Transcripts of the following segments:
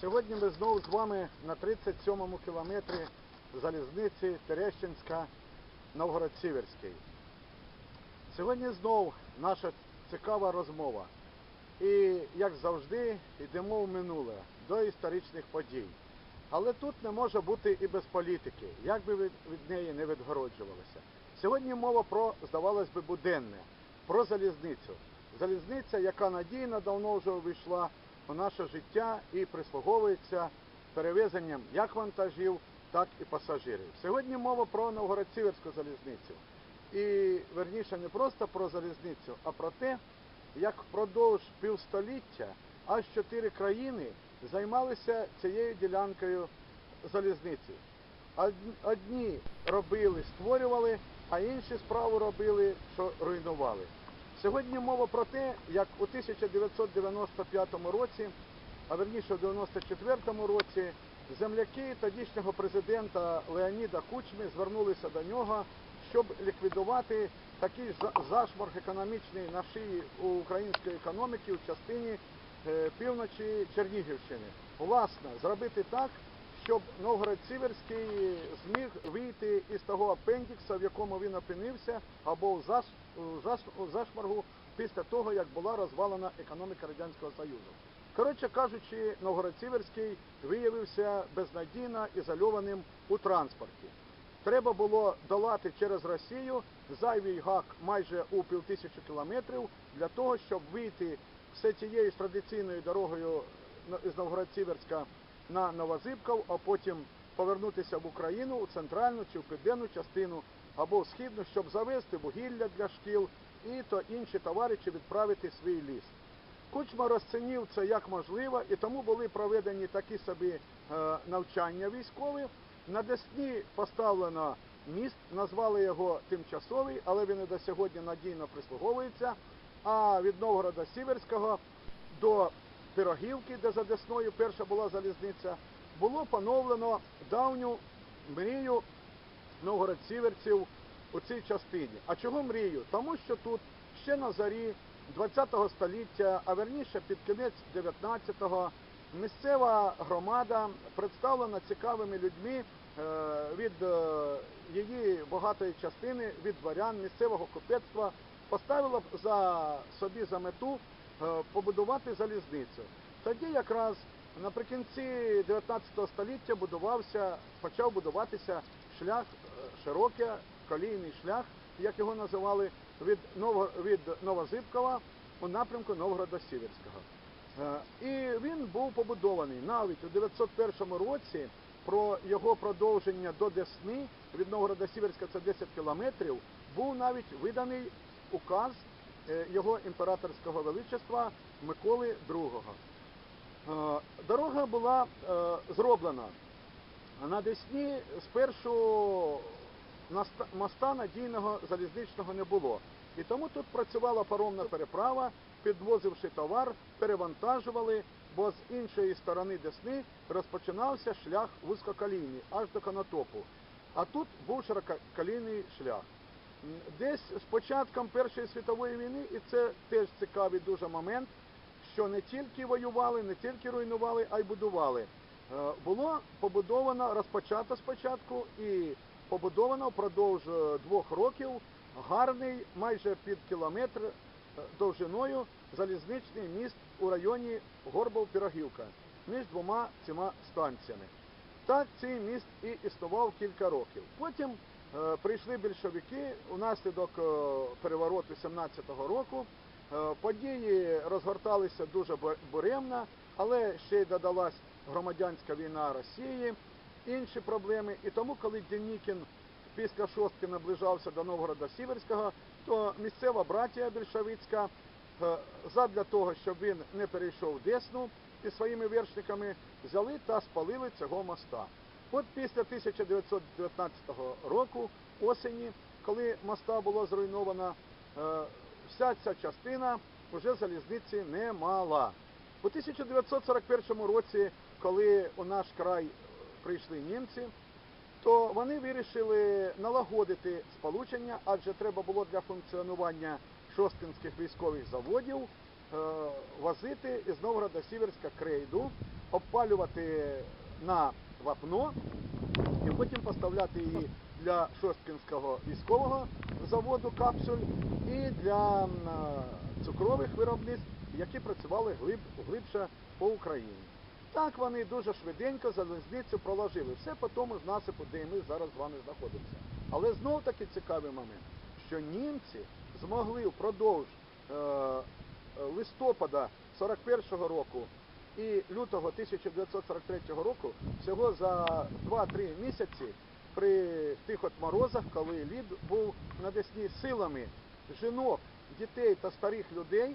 Сьогодні ми знову з вами на 37-му кілометрі залізниці Терещинська Новгород-Сіверський. Сьогодні знов наша цікава розмова. І, як завжди, йдемо в минуле до історичних подій. Але тут не може бути і без політики, як би від, від неї не відгороджувалися. Сьогодні мова про, здавалось би, буденне, про залізницю. Залізниця, яка надійно давно вже увійшла у наше життя і прислуговується перевезенням як вантажів, так і пасажирів. Сьогодні мова про Новгород-Сіверську залізницю. І верніше не просто про залізницю, а про те, як впродовж півстоліття аж чотири країни займалися цією ділянкою залізниці. Одні робили, створювали, а інші справу робили, що руйнували. Сьогодні мова про те, як у 1995 році, а верніше у 1994 році, земляки тодішнього президента Леоніда Кучми звернулися до нього, щоб ліквідувати такий зашморг економічний на шиї української економіки в частині е, півночі Чернігівщини. Власне, зробити так, щоб Новгород-Сіверський зміг вийти із того апендікса, в якому він опинився, або в заш- у заш- у зашморгу після того, як була розвалена економіка Радянського Союзу. Коротше кажучи, Новгород-Сіверський виявився безнадійно ізольованим у транспорті. Треба було долати через Росію зайвий гак майже у півтисячі кілометрів для того, щоб вийти все тією ж традиційною дорогою на- з Новгород-Сіверська на Новозибков, а потім повернутися в Україну у центральну чи в південну частину або в східну, щоб завести вугілля для шкіл і то інші товари чи відправити свій ліс. Кучма розцінив це як можливо, і тому були проведені такі собі е, навчання військові. На Десні поставлено міст, назвали його тимчасовий, але він і до сьогодні надійно прислуговується. А від Новгорода Сіверського до Пирогівки, де за Десною перша була залізниця, було поновлено давню мрію Новгород-Сіверців у цій частині. А чого мрію? Тому що тут ще на зарі 20-го століття, а верніше під кінець 19-го, місцева громада представлена цікавими людьми е, від е, її багатої частини, від дворян, місцевого купецтва, поставила за собі за мету побудувати залізницю. Тоді якраз наприкінці 19 століття будувався, почав будуватися шлях, е, широкий колійний шлях, як його називали, від, Ново, від Новозибкова у напрямку Новгорода-Сіверського. Е, І він був побудований навіть у 901 році. Про його продовження до Десни від Новгорода-Сіверська це 10 кілометрів. Був навіть виданий указ е, його імператорського величества Миколи II. Е, Дорога була е, зроблена. На Десні спершу моста надійного залізничного не було. І тому тут працювала паромна переправа, підвозивши товар, перевантажували, бо з іншої сторони Десни розпочинався шлях вузькоколійний, аж до Конотопу. А тут був ширококолійний шлях. Десь з початком Першої світової війни, і це теж цікавий дуже момент, що не тільки воювали, не тільки руйнували, а й будували. Е, Було побудовано, розпочато спочатку і побудовано впродовж е, двох років гарний, майже під кілометр е, довжиною залізничний міст у районі Горбов-Пірогівка між двома цими станціями. Так цей міст і існував кілька років. Потім прийшли більшовики унаслідок е, перевороту 17-го року. Е, події розгорталися дуже бу- буремно, але ще й додалась громадянська війна Росії, інші проблеми. І тому, коли Денікін після шостки наближався до Новгорода Сіверського, то місцева братія більшовицька е, задля того, щоб він не перейшов Десну із своїми вершниками, взяли та спалили цього моста. От після 1919 року, осені, коли моста було зруйновано, е, вся ця частина вже залізниці не мала. У 1941 році, коли у наш край прийшли німці, то вони вирішили налагодити сполучення, адже треба було для функціонування шосткинських військових заводів е, возити із Новгорода Сіверська крейду обпалювати на вапно і потім поставляти її для Шосткінського військового заводу капсуль і для е, цукрових виробництв, які працювали глиб, глибше по Україні. Так вони дуже швиденько залізницю проложили. Все по тому ж насипу, де ми зараз з вами знаходимося. Але знов таки цікавий момент, що німці змогли впродовж е, е, листопада 41-го року і лютого 1943 року всього за 2-3 місяці при тих от морозах, коли лід був на Десні силами жінок, дітей та старих людей,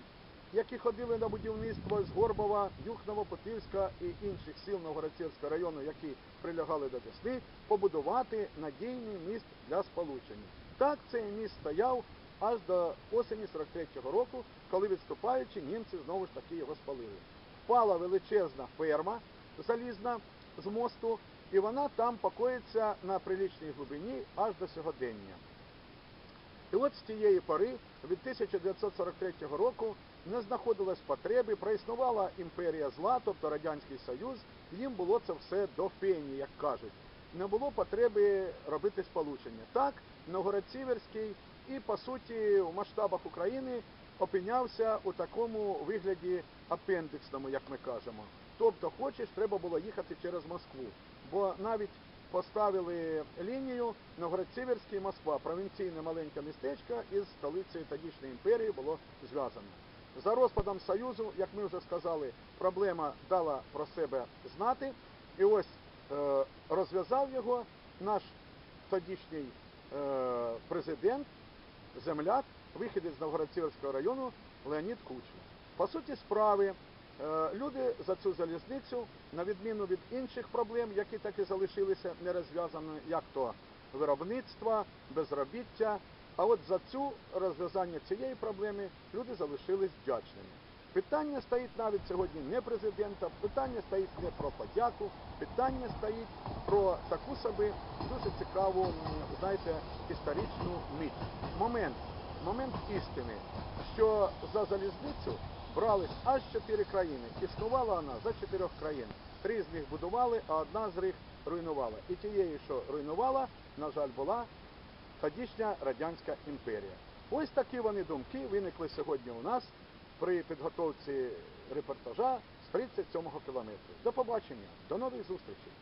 які ходили на будівництво з Горбова, Юхнова, Потильська і інших сіл Новгородцівського району, які прилягали до Десни, побудувати надійний міст для сполучення. Так цей міст стояв аж до осені 43-го року, коли відступаючи, німці знову ж таки його спалили. Впала величезна ферма залізна з мосту, і вона там покоїться на прилічній глибині аж до сьогодення. І от з тієї пори, від 1943 року, не знаходилось потреби, проіснувала імперія зла, тобто Радянський Союз, їм було це все до фені, як кажуть. Не було потреби робити сполучення. Так, Новгород-Сіверський і, по суті, в масштабах України опинявся у такому вигляді апендиксному, як ми кажемо. Тобто, хочеш, треба було їхати через Москву. Бо навіть поставили лінію Новгород-Сіверський Москва, провінційне маленьке містечко із столицею тодішньої імперії було зв'язано. За розпадом Союзу, як ми вже сказали, проблема дала про себе знати. І ось е, розв'язав його наш тодішній е, президент, земляк, вихідець з Новгород-Сіверського району Леонід Кучма. По суті справи, е, люди за цю залізницю, на відміну від інших проблем, які так і залишилися не розв'язаними, як то виробництва, безробіття, а от за цю розв'язання цієї проблеми люди залишились вдячними. Питання стоїть навіть сьогодні не президента, питання стоїть не про подяку, питання стоїть про таку собі дуже цікаву, знаєте, історичну мить. Момент, момент істини, що за залізницю брались аж чотири країни. Існувала вона за чотирьох країн. Три з них будували, а одна з них руйнувала. І тієї, що руйнувала, на жаль, була тодішня Радянська імперія. Ось такі вони думки виникли сьогодні у нас при підготовці репортажа з 37-го кілометру. До побачення, до нових зустрічей.